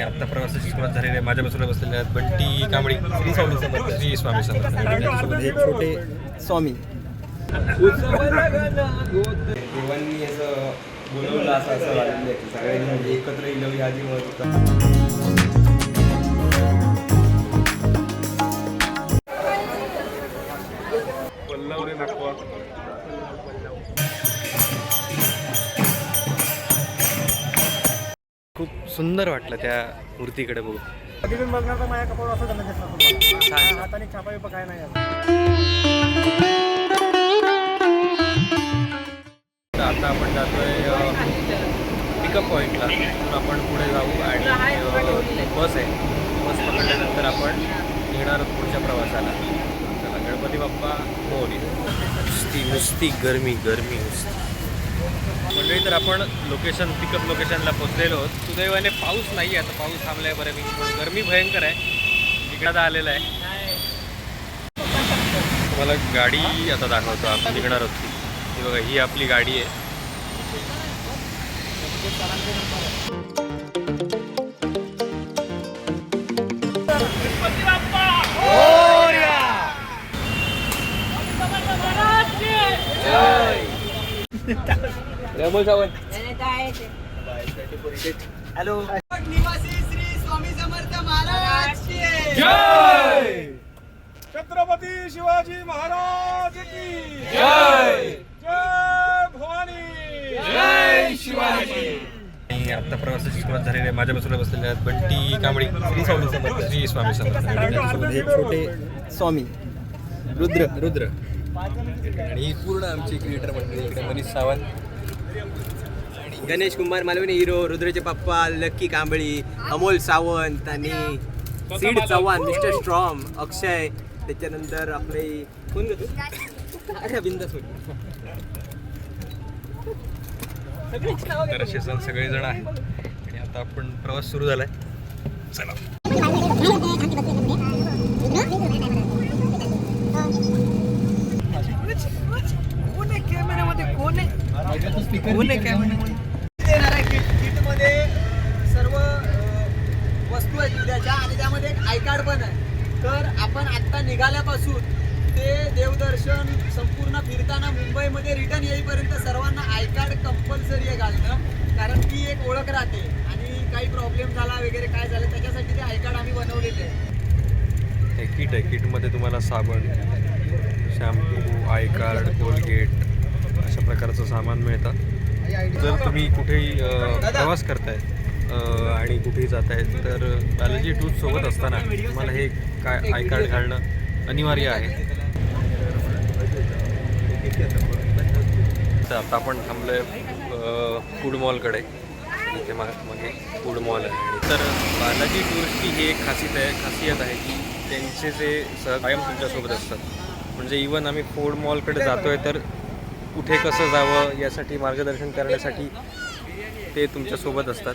आणि आता प्रवासाची सुरुवात झालेली आहे. माझ्या बाजूला बसलेले आहेत बंटी कांबळी. श्री स्वामी समर्थ श्री स्वामी समर्थ आणि त्यांच्यासोबत हे छोटे स्वामी. असं बोलवलं असं असं वाटलं की सगळ्यांनी म्हणजे एकत्र म्हणत होता. खूप सुंदर वाटलं त्या मूर्तीकडे बघून. तिकडून बघणार तर माझ्या कपाळ असं झालं दिसणार छान. हाताने छापा बिपा काय नाही आता. आपण जातोय पिकअप पॉईंटला तिथून आपण पुढे जाऊ आणि बस आहे. बस पकडल्यानंतर आपण निघणार आहोत पुढच्या प्रवासाला. चला गणपती बाप्पा मोरी नुसती नुसती गरमी गरमी नुसती. मंडळी तर आपण लोकेशन पिकअप लोकेशनला पोहोचलेलो आहोत. सुदैवाने पाऊस नाही आहे आता. पाऊस थांबलाय बऱ्यापैकी पण गरमी भयंकर आहे. तिकडं आलेला आहे. तुम्हाला गाडी आता दाखवतो. आपण निघणार आहोत. ही बघा ही आपली गाडी आहे. हॅलो. छत्रपती शिवाजी महाराज की जय! जय भवानी. आणि आता प्रवासाची सुरुवात झालेली आहे. माझ्या बाजूला बसलेले आहेत बंटी कांबळी. श्री स्वामी समर्थ. श्री स्वामी समर्थ. छोटे स्वामी रुद्र. रुद्र. आणि ही पूर्ण आमची क्रिएटर मंडळी इकडे मनीष सावंत. गणेश कुमार मालवणी हिरो रुद्रचे पप्पा लक्की कांबळी अमोल सावंत आणि सीड चव्हाण मिस्टर स्ट्रॉम अक्षय. त्याच्यानंतर आपले कोण ग तू? अरे बिंदास तर असे सण सगळेजण आहेत. आणि आता आपण प्रवास सुरू झालाय. चला. किटमध्ये सर्व वस्तू आहेत उद्याच्या आणि त्यामध्ये एक आय कार्ड पण आहे. तर आपण आत्ता निघाल्यापासून ते देवदर्शन संपूर्ण फिरताना मुंबईमध्ये रिटर्न येईपर्यंत सर्वांना आय कार्ड कंपल्सरी आहे घालणं. कारण ती एक ओळख राहते. आणि काही प्रॉब्लेम झाला वगैरे काय झालं त्याच्यासाठी ते आय कार्ड आम्ही बनवलेले आहे. हे किट आहे. किटमध्ये तुम्हाला साबण शॅम्पू आय कार्ड कोलगेट अशा प्रकारचं सामान मिळतं. जर तुम्ही कुठेही प्रवास करताय आणि कुठेही जात आहेत तर बालाजी टूर सोबत असताना तुम्हाला हे काय आय कार्ड घालणं अनिवार्य आहे. तर आता आपण आहे फूड मॉलकडे. इथे मागे फूड मॉल आहे. तर बालाजी टूर्सची ही एक खासियत आहे खासियत आहे की त्यांचे जे सहकायम तुमच्यासोबत असतात. म्हणजे इवन आम्ही फूड मॉलकडे जातो आहे तर कुठे कसं जावं यासाठी मार्गदर्शन करण्यासाठी ते तुमच्यासोबत असतात.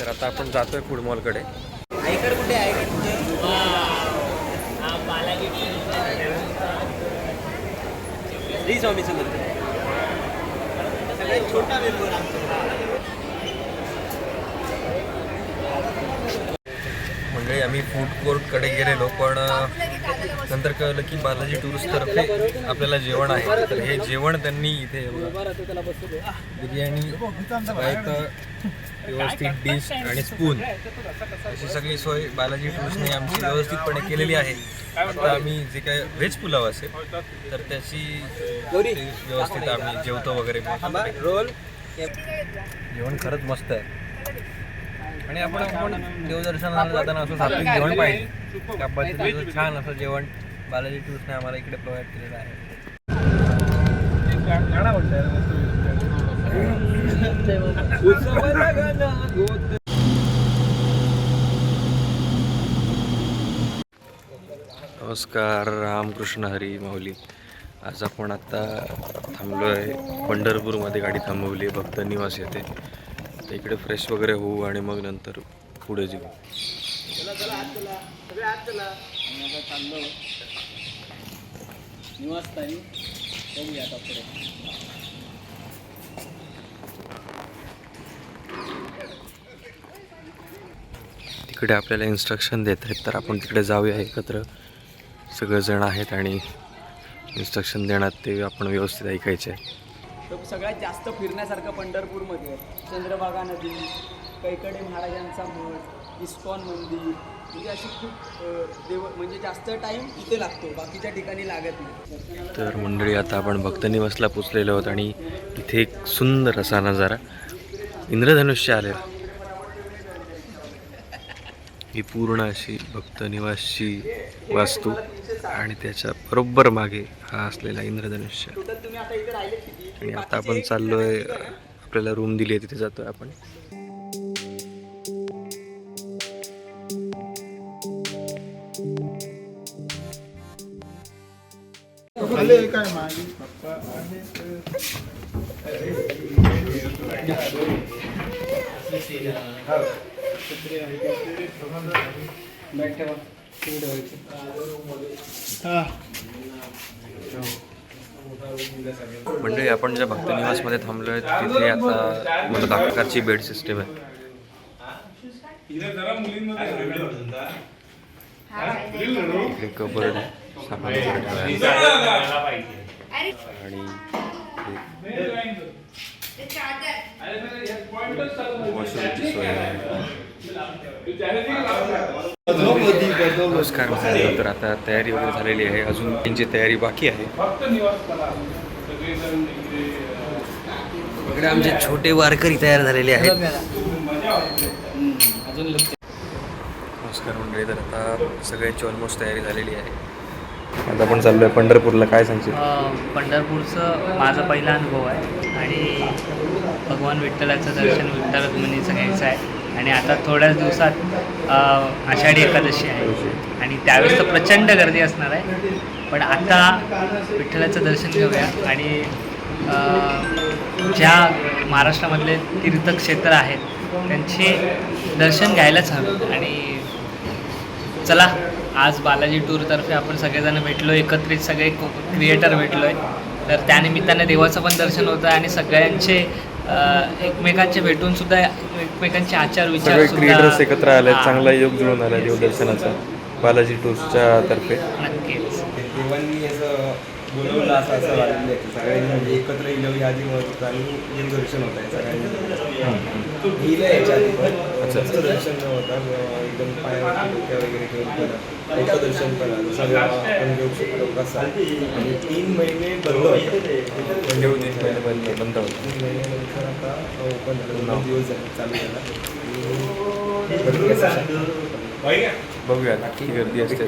तर आता आपण जातोय फूड मॉलकडे आयकर कुठे आयकर कुठे श्री स्वामी समर्थ. सगळ्यात छोटा मेंबर आमचा. म्हणजे आम्ही फूड कोर्टकडे गेलेलो पण नंतर कळलं की बालाजी टूर्सतर्फे आपल्याला जेवण आहे. तर हे जेवण त्यांनी इथे बिर्याणी व्यवस्थित डिश आणि स्पून. अशी सगळी सोय बालाजी टूर्सने आमची व्यवस्थितपणे केलेली आहे. आता आम्ही जे काय व्हेज पुलाव असेल तर त्याची व्यवस्थित आम्ही जेवतो वगैरे. रोल. जेवण खरंच मस्त आहे. आणि आपण आपण देवदर्शनाला जाताना असं सात्विक जेवण पाहिजे. त्या पद्धतीचं छान असं जेवण बालाजी टूर्सने आम्हाला इकडे प्रोव्हाइड केलेलं आहे. नमस्कार रामकृष्ण हरी माऊली. आज आपण आता थांबलो आहे पंढरपूरमध्ये गाडी थांबवली आहे भक्त निवास येथे. तर इकडे फ्रेश वगैरे होऊ आणि मग नंतर पुढे जाऊ. इकडे आपल्याला इन्स्ट्रक्शन देत आहेत तर आपण तिकडे जाऊया एकत्र. सगळेजण आहेत आणि इन्स्ट्रक्शन देण्यात ते आपण व्यवस्थित ऐकायचे. आहे तर सगळ्यात जास्त फिरण्यासारखं पंढरपूरमध्ये आहे. चंद्रभागा नदी कैकडे महाराजांचा मठ इस्कॉन मंदिर म्हणजे अशी खूप देव म्हणजे जास्त टाईम इथे लागतो बाकीच्या ठिकाणी लागत नाही. तर मंडळी आता आपण भक्तनिवासला पोचलेलो आहोत आणि इथे एक सुंदर असा नजारा. इंद्रधनुष्य आलेला. ही पूर्ण अशी भक्तनिवासची वास्तू आणि त्याच्या बरोबर मागे हा असलेला इंद्रधनुष्य. आणि आता आपण चाललोय आपल्याला रूम दिली आहे तिथे जातोय आपण. म्हणजे आपण ज्या भक्तनिवासमध्ये थांबलो आहे तिथे आता मला दाखवकारची बेड सिस्टम आहे. सामान. आणि वॉशरूमची सोय आहे. नमस्कार. तर आता तयारी वगैरे झालेली आहे. अजून त्यांची तयारी बाकी आहे. इकडे आमचे छोटे वारकरी तयार झालेले आहेत. नमस्कार मंडळी तर आता सगळ्यांची ऑलमोस्ट तयारी झालेली आहे. आता आपण चाललोय पंढरपूरला. काय सांगशील? अ, पंढरपूरचं माझा पहिला अनुभव आहे. आणि भगवान विठ्ठलाचं दर्शन विठ्ठल घ्यायचं आहे. आणि आता थोड्याच दिवसात आषाढी एकादशी आहे. आणि त्यावेळेस तर प्रचंड गर्दी असणार आहे. पण आता विठ्ठलाचं दर्शन घेऊया. आणि ज्या महाराष्ट्रामधले तीर्थक्षेत्र आहेत त्यांचे दर्शन घ्यायलाच हवं. आणि चला आज बालाजी टूरतर्फे आपण सगळेजण भेटलो एकत्रित सगळे क्रिएटर भेटलो आहे तर त्यानिमित्ताने देवाचं पण दर्शन होतं आणि सगळ्यांचे एकमेकांचे भेटून सुद्धा एकमेकांचे आचार विचार सगळे क्रिएटर्स एकत्र आले चांगला योग जुळून आला देवदर्शनाचा बालाजी टूर्सच्या तर्फे. बोलवलं असं असं वाटलं की सगळ्यांनी म्हणजे एकत्र येलं यादी होत होतं आणि देवदर्शन होत आहे सगळ्यांनी. गेलं याच्या आधी पण जास्त दर्शन न होता एकदम पायावर डोक्या वगैरे ठेवून केलं मोठं दर्शन आलं सगळं आपण घेऊ शकतो कसं आणि तीन महिने बंद होतं तीन महिने बंद बंद होतं तीन महिन्यानंतर आता ओपन झालं. दोन दिवस झाले चालू झाला. बघूया किती गर्दी असते.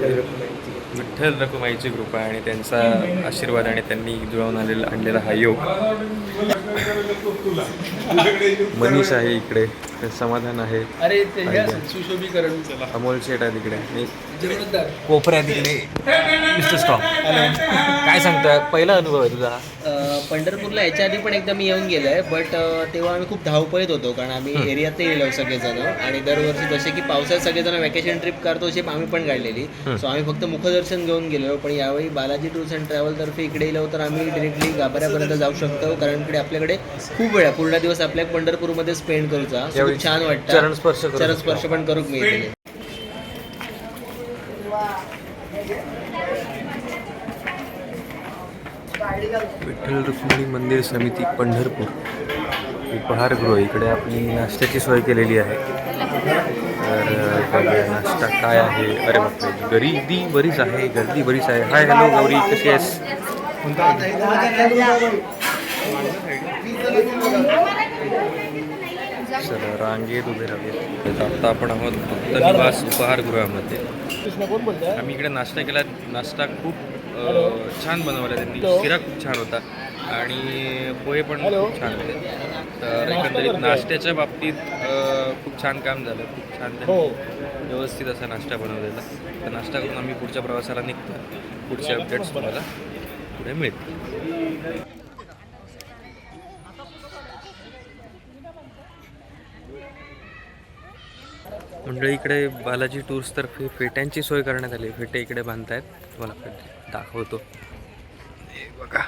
विठ्ठल रखुमाईची कृपा आणि त्यांचा आशीर्वाद आणि त्यांनी जुळवून आलेला आणलेला हा योग. मनीष आहे इकडे. समाधान आहे. अरे सुशोभीकरण अमोल शेट आहे तिकडे. आणि कोपऱ्या तिकडे. मिस्टर स्टॉप काय सांगतोय पहिला अनुभव आहे तुझा. पंढरपूरला याच्या आधी पण एकदा मी येऊन गेलो आहे बट तेव्हा आम्ही खूप धावपळीत होतो कारण आम्ही एरियात गेलो सगळेजण. आणि दरवर्षी जसे की पावसाळ्यात सगळेजण वॅकेशन ट्रिप करतो अशी आम्ही पण काढलेली. सो आम्ही फक्त मुखदर्शन घेऊन गेलो पण यावेळी बालाजी टूर्स अँड ट्रॅव्हलतर्फे इकडे गेलो तर आम्ही डिरेक्टली गाभाऱ्यापर्यंत जाऊ शकतो कारण इकडे आपल्याकडे खूप वेळा पूर्ण दिवस आपल्या पंढरपूरमध्ये स्पेंड करूचा. खूप छान वाटतं. चरणस्पर्श करू पण करूक मिळते. विठ्ठल रुक्मिणी मंदिर समिती पंढरपूर. उपहारगृह इकडे आपली नाश्त्याची सोय केलेली आहे. तर नाश्ता काय आहे? अरे बापरे गर्दी बरीच आहे गर्दी बरीच आहे. हाय हॅलो गौरी कशी आहेस? चला रांगेत उभे राहूया आत्ता आता आपण आहोत भक्तनिवास उपहारगृहामध्ये. आम्ही इकडे नाश्ता केला. नाश्ता खूप छान बनवला त्यांनी. शिरा खूप छान होता. आणि पोहे पण खूप छान होते. तर एकंदरीत नाश्त्याच्या बाबतीत खूप छान काम झालं. खूप छान त्यांनी व्यवस्थित असा नाश्ता बनवलेला. तर नाश्ता करून आम्ही पुढच्या प्रवासाला निघतो. पुढचे अपडेट्स तुम्हाला पुढे मिळतील. मंडळी इकडे बालाजी टूर्सतर्फे फेट्यांची सोय करण्यात आली. फेटे इकडे बांधतायत. तुम्हाला दाखवतो. हे बघा.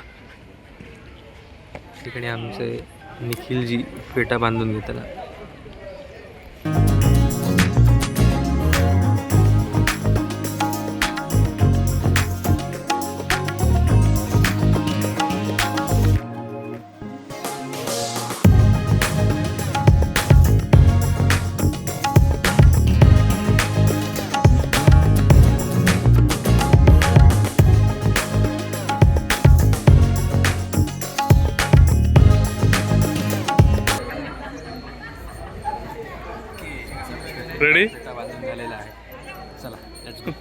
तिकडे आमचे निखिलजी फेटा बांधून घेताना. रेडी बांधून झालेला आहे चला let's go.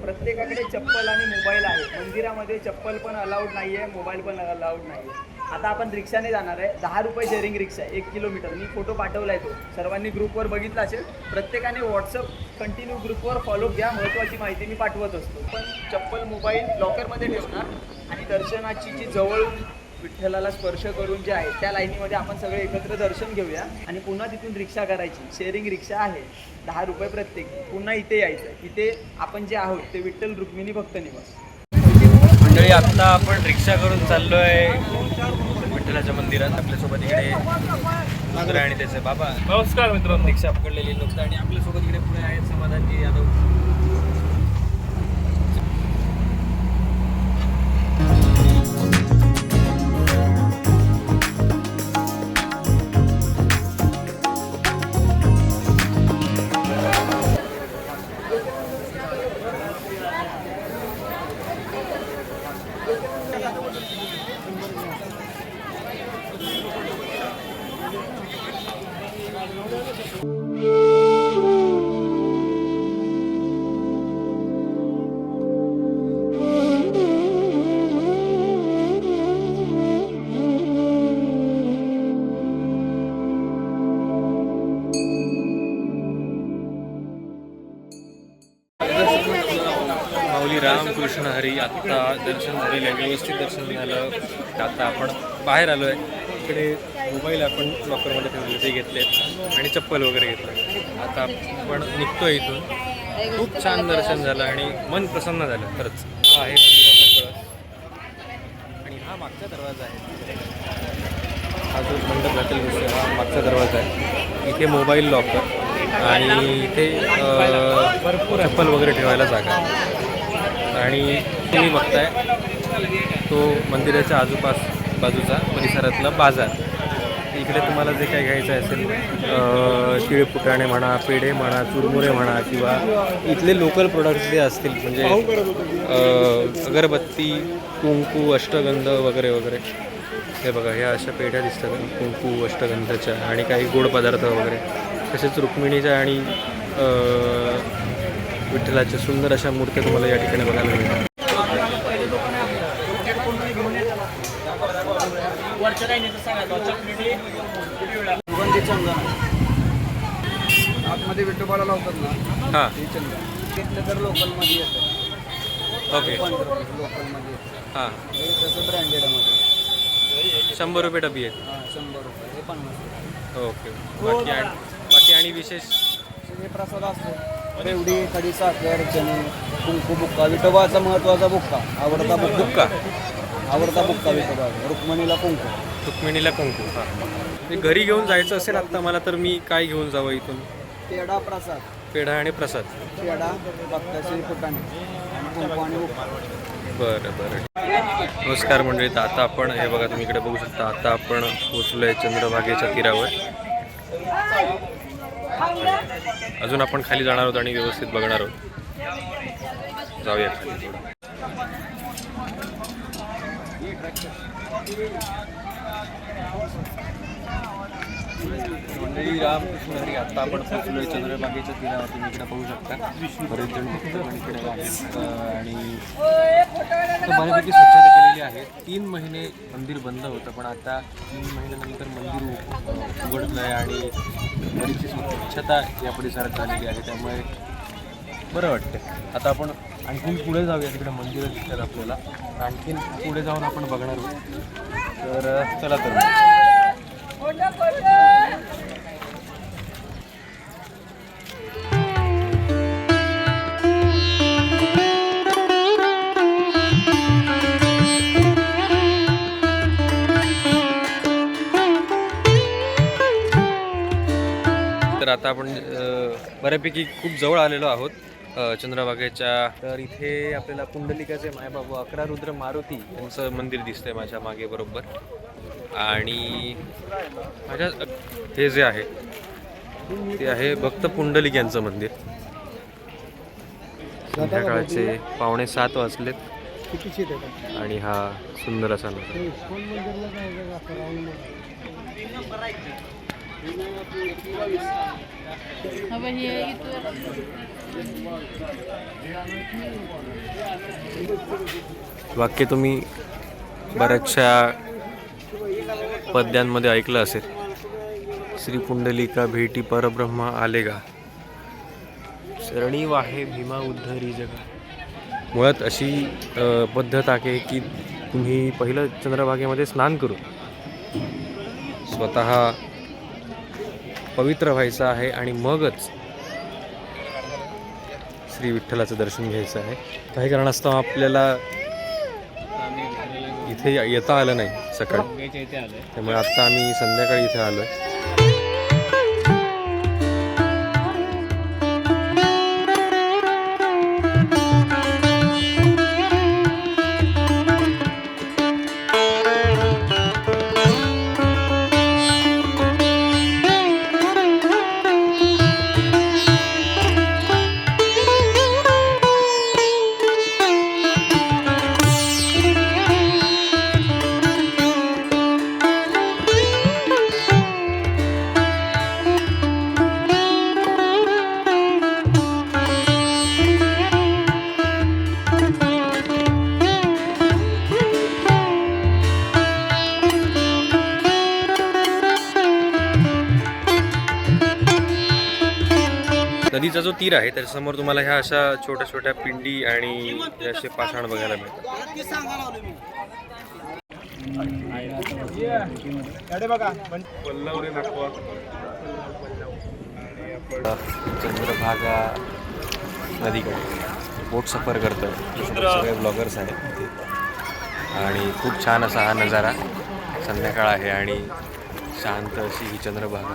प्रत्येकाकडे चप्पल आणि मोबाईल आहे. मंदिरामध्ये चप्पल पण अलाउड नाही आहे मोबाईल पण अलाउड नाही आहे आता आपण रिक्षाने जाणार आहे. दहा रुपये शेअरिंग रिक्षा एक किलोमीटर मी फोटो पाठवला आहे तो. सर्वांनी ग्रुपवर बघितला असेल. प्रत्येकाने व्हॉट्सअप कंटिन्यू ग्रुपवर फॉलो घ्या महत्त्वाची माहिती मी पाठवत असतो. पण चप्पल मोबाईल लॉकरमध्ये ठेवणार. आणि दर्शनाची जी जवळ विठ्ठलाला स्पर्श करून जे आहे त्या लाईनीमध्ये आपण सगळे एकत्र दर्शन घेऊया. आणि पुन्हा तिथून रिक्षा करायची. शेअरिंग रिक्षा आहे. दहा रुपये प्रत्येक. पुन्हा इथे यायचं. इथे आपण जे आहोत ते विठ्ठल रुक्मिणी भक्त निवास. मंडळी आत्ता आपण रिक्षा करून चाललोय विठ्ठलाच्या मंदिरात. आपल्यासोबत इकडे आणि त्याचे बाबा. नमस्कार मित्रांनो. रिक्षा पकडलेली लोक आणि आपल्यासोबत इकडे पुढे आहेत समाधानजी यादव. माऊली रामकृष्ण हरी आत्ता दर्शन झालेलं व्यवस्थित दर्शन झालं आता आपण बाहेर आलो आहे इकडे मोबाईल आपण लॉकरमध्ये ठेवले ते घेतले आणि चप्पल वगैरे घेतलं. आता आपण निघतो इथून. खूप छान दर्शन झालं आणि मन प्रसन्न झालं खरंच. हा आहे आणि हा मागचा दरवाजा आहे. हा जो मंडप घातलेला दिसतोय हा मागचा दरवाजा आहे. इथे मोबाईल लॉकर आणि इथे भरपूर चप्पल वगैरे ठेवायला जागा आणि तुम्ही बघताय तो मंदिराच्या आजूपास बाजूचा परिसरातला बाजार. इकडे तुम्हाला जे काही घ्यायचं असेल अ, तिळपुटाणे म्हणा पेढे म्हणा चुरमुरे म्हणा किंवा इथले लोकल प्रोडक्ट्स जे असतील म्हणजे अगरबत्ती कुंकू अष्टगंध वगैरे वगैरे. हे बघा ह्या अशा पेढ्या दिसतात कुंकू अष्टगंधाच्या आणि काही गोड पदार्थ वगैरे. तसेच रुक्मिणीच्या आणि विठ्ठलाच्या सुंदर अशा मूर्त्या तुम्हाला या ठिकाणी बघायला मिळतात. वरच्या लाईनीचं सांगा सुगंधी चंदन आतमध्ये विठोबाला लावतात ना हां. ते चंदन घेतलं तर लोकलमध्ये येतं. ओके. लोकलमध्ये येतं. हां. तसं ब्रँडेडमध्ये शंभर रुपये डबी आहे हां शंभर रुपये. हे पन्नास ओके. बाकी आणि बाकी आणि विशेष? हे प्रसाद असतो. रेवडी खडी साखर चणे कुंकू बुक्का. विठोबाचा महत्त्वाचा बुक्का. आवडता बुक्का. आवडता बुक्का विठोबाचा रुक्मिणीला कुंकू. रुक्मिणीला कुंकू हां. ते घरी घेऊन जायचं असेल आत्ता मला तर मी काय घेऊन जावं इथून? पेढा प्रसाद. पेढा आणि प्रसाद. पेढा भक्ताची फुटाणे आणि कुंकू आणि बुक्का बरं बरं. नमस्कार मंडळी तर आता आपण हे बघा तुम्ही इकडे बघू शकता आता आपण पोचलो आहे चंद्रभागेच्या तीरावर. अजून आपण खाली जाणार आहोत आणि व्यवस्थित बघणार आहोत. जाऊया खाली थोडं. मंडळी रामकृष्ण हरी आता आपण पोचलो आहे चंद्रबागेच्या तीरावर. तुम्ही इकडे बघू शकता. बरेच जण भक्त इकडे आहेत. आणि बऱ्यापैकी स्वच्छता केलेली आहे. तीन महिने मंदिर बंद होतं पण आता तीन महिन्यानंतर मंदिर उघडलं आहे आणि बरीचशी स्वच्छता या परिसरात झालेली आहे. त्यामुळे बरं वाटतं आता आपण आणखीन पुढे जाऊया तिकडे मंदिरं दिसतात आपल्याला. आणखीन पुढे जाऊन आपण बघणार आहोत. तर चला तर तर आता आपण बऱ्यापैकी खूप जवळ आलेलो आहोत. चंद्रभागेच्या. तर इथे आपल्याला पुंडलिकाचे मायबाबू अकरा रुद्र मारुती यांचं मंदिर दिसतंय माझ्या मागे बरोबर. आणि माझ्या हे जे आहे ते आहे भक्त पुंडलिक यांचं मंदिर. संध्याकाळचे पावणे सात वाजलेत. आणि हा सुंदर असा नजारा. वाक्य तुम्ही बऱ्याचशा पद्यांमध्ये ऐकलं असेल. श्री पुंडलिका भेटी परब्रह्मा आले गा शरणी वाहे भीमा उद्धरी जगा. मुळात अशी पद्धत आहे की तुम्ही पहिलं चंद्रभागेमध्ये स्नान करू. स्वतः पवित्र व्हायचं आहे आणि मगच श्री विठ्ठलाचं दर्शन घ्यायचं आहे. काही कारणास्तव आपल्याला इथे येता आलं नाही सकाळी. त्यामुळे आत्ता आम्ही संध्याकाळी इथे आलो आहे जो तीर आहे त्याच्यासमोर तुम्हाला ह्या अशा छोट्या छोट्या पिंडी आणि असे पाषाण बघायला मिळतात. अरे बघा चंद्रभागा नदीकडे. बोट सफर करतं सगळे ब्लॉगर्स आहेत तिथे आणि खूप छान असा हा नजारा. संध्याकाळ आहे आणि शांत अशी ही चंद्रभागा.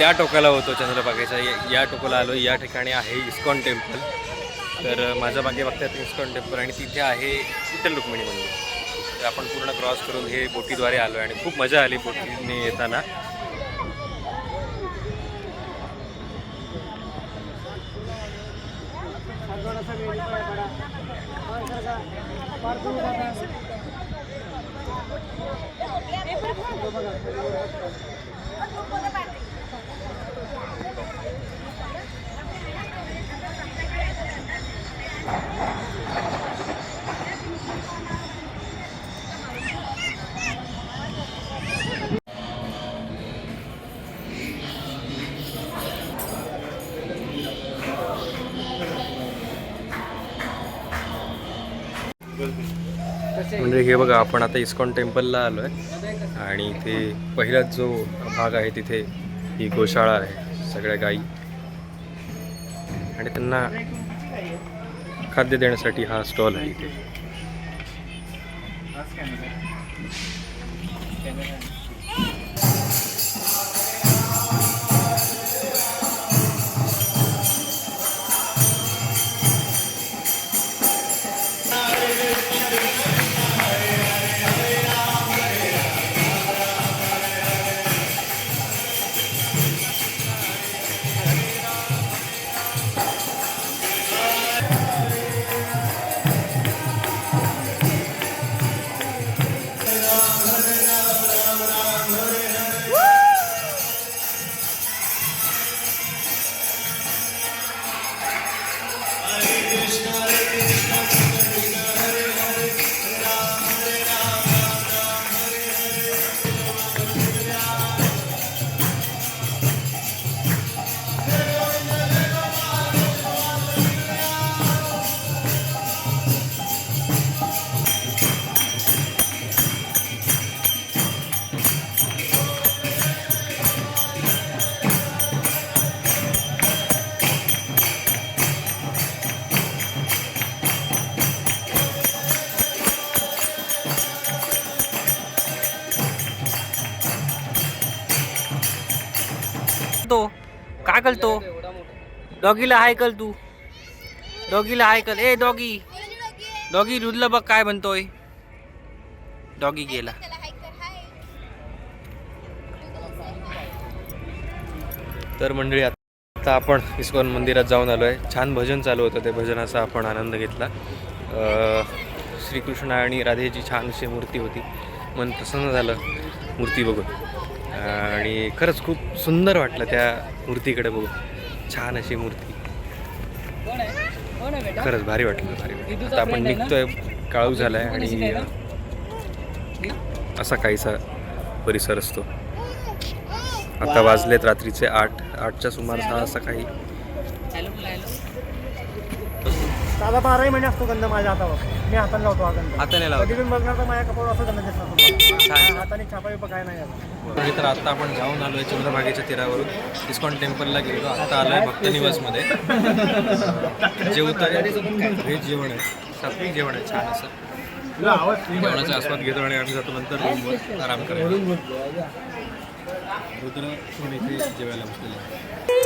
त्या टोकाला होतो चंद्रभागेच्या या- टोकाला आलो. या ठिकाणी आहे इस्कॉन टेम्पल. तर माझ्या मागे बघतात इस्कॉन टेम्पल आणि तिथे आहे विठ्ठल रुक्मिणी मंदिर. तर आपण पूर्ण क्रॉस करून हे बोटीद्वारे आलो आणि खूप मजा आली बोटीने येताना. म्हणजे हे बघा आपण आता इस्कॉन टेम्पलला आलो आहे आणि इथे पहिलाच जो भाग आहे तिथे ही गोशाळा आहे सगळ्या गायी. आणि त्यांना खाद्य देण्यासाठी हा स्टॉल आहे इथे. काय करतो डॉगीला हायकल तू. डॉगीला हायकल. ए डॉगी. डॉगी रुदला बघ काय म्हणतोय. डॉगी गेला. तर मंडळी आता आपण इस्कॉन मंदिरात जाऊन आलो आहे छान भजन चालू होतं त्या भजनाचा आपण आनंद घेतला. श्रीकृष्ण आणि राधेची छान अशी मूर्ती होती. मन प्रसन्न झालं. मूर्ती बघून. आणि खरंच खूप सुंदर वाटलं त्या मूर्तीकडे बघून. छान अशी मूर्ती. खरंच भारी वाटलं भारी वाटलं. आता आपण निघतोय काळू झालाय आणि असा काहीसा परिसर असतो. आता वाजलेत रात्रीचे आठ आठच्या सुमारास हा असा साधा बाराही महिने असतो गंध माझ्या हातावर. मी हाताने लावतो हा गंध. हाताने कधी लावतो पण बघणार तर माझ्या कपाळ असं गंध. छान. हाताने छापा बिपा काय नाही आता. म्हणजे तर आता आपण जाऊन आलोय चंद्रभागेच्या तीरावरून. इस्कॉन टेम्पलला गेलो. आता आलोय भक्त निवासमध्ये. जेवतोय व्हेज जेवण आहे. सात्विक जेवण आहे. छान असं. जेवणाचा आस्वाद घेतो आणि आम्ही जातो नंतर रूमवर आराम करायला. रुद्र पण इथे जेवायला बसलेला आहे.